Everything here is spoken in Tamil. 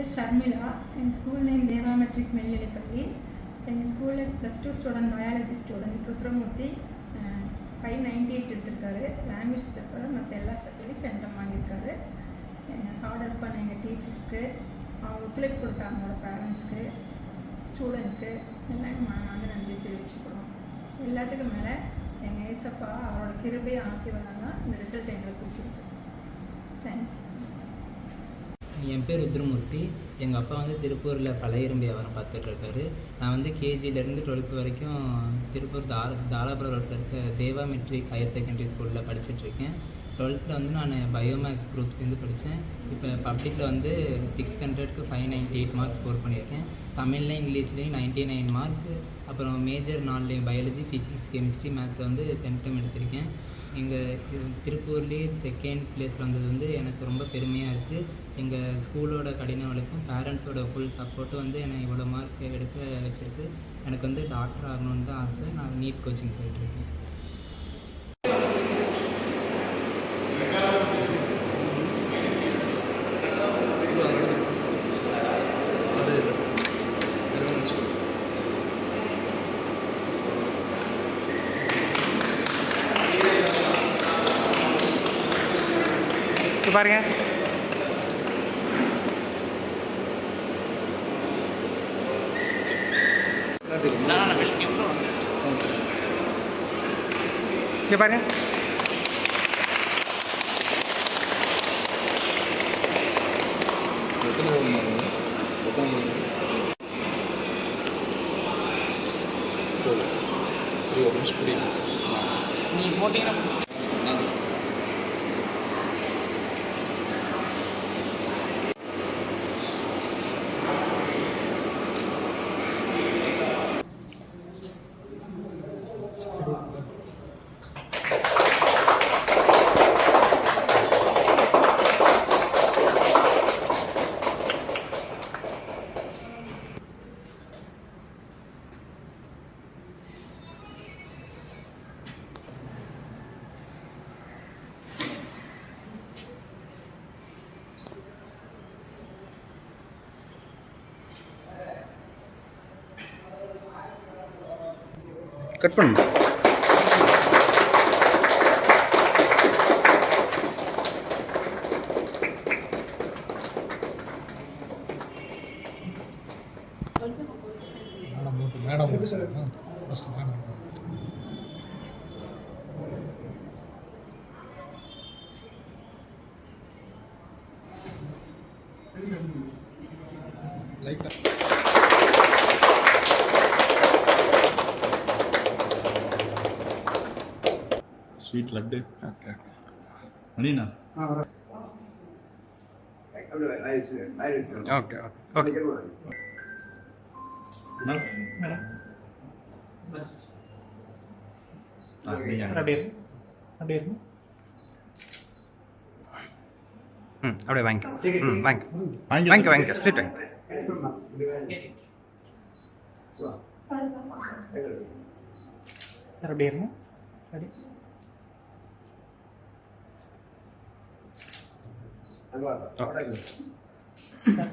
பேர் ஷர்மிளா. எங்கள் ஸ்கூல் நேம் தேவா மெட்ரிக் மேல்நிலைப்பள்ளி எங்கள் ஸ்கூலில் plus two student biology student Rudramurthy. Five ninety eight எடுத்திருக்காரு. லாங்குவேஜ் தவிர மற்ற எல்லா சப்ஜெக்ட்லையும் சென்டம் வாங்கியிருக்காரு. ஹார்ட் ஒர்க் பண்ண எங்கள் டீச்சர்ஸ்க்கு அவங்க ஒத்துழைப்பு கொடுத்த அவங்களோட பேரண்ட்ஸ்க்கு ஸ்டூடெண்ட்க்கு எல்லாம் நாங்கள் வந்து நன்றி தெரிவிச்சுக்கிறோம். எல்லாத்துக்கும் மேலே எங்கள் ஏசப்பா அவரோட கிருபை ஆசீர்வாதம் தான் இந்த ரிசல்ட் எங்களுக்கு கொடுத்துருக்கு. தேங்க்யூ என் பேர் ருத்ரமூர்த்தி. எங்கள் அப்பா வந்து திருப்பூரில் பழைய வியாபாரம் பார்த்துட்ருக்காரு நான் வந்து கேஜிலேருந்து டுவெல்த் வரைக்கும் திருப்பூர் தார தாராபுரம் ரோட்டில் இருக்க தேவா மெட்ரிக் ஹையர் செகண்டரி ஸ்கூலில் படிச்சுட்ருக்கேன் டுவெல்த்தில் வந்து நான் பயோமேக்ஸ் குரூப் சேர்ந்து படித்தேன் இப்போ பப்ளிக்கில் வந்து six ஹண்ட்ரட்க்கு five ninety eight mark score பண்ணியிருக்கேன். தமிழ்லையும் இங்கிலீஷ்லேயும் நைன்ட்டி நைன் மார்க் அப்புறம் மேஜர் நாலுலேயும் பயாலஜி ஃபிசிக்ஸ் கெமிஸ்ட்ரி மேத்ஸில் வந்து சென்டம் எடுத்திருக்கேன். எங்கள் திருப்பூர்லேயே செகண்ட் பிளேஸ் வந்தது வந்து எனக்கு ரொம்ப பெருமையாக இருக்குது எங்கள் ஸ்கூலோட கடின உழைப்பும் பேரண்ட்ஸோட ஃபுல் சப்போர்ட்டும் வந்து என்னை இவ்வளோ மார்க் எடுக்க வச்சுருக்கு. எனக்கு வந்து டாக்டர் ஆகணும்னு தான் ஆசை. நான் நீட் கோச்சிங் போயிட்டுருக்கேன் இங்க பாருங்க. இங்க பாருங்க. நீ போட்டீங்கன்னா கட் பண்ணு. மேடம் ஃபஸ்ட்டு மேடம் லைட்டாக ஸ்வீட் லட்டு ஓகே மணிண்ணா ஓகே ஓகே. அப்படியே வாங்கிக்கோ ம் வாங்கிக்கோ வாங்கி வாங்கிக்கோ வாங்கிக்கோ ஸ்வீட் வாங்கிக்கோ சார் அப்படியே இருங்க ஓகே சார்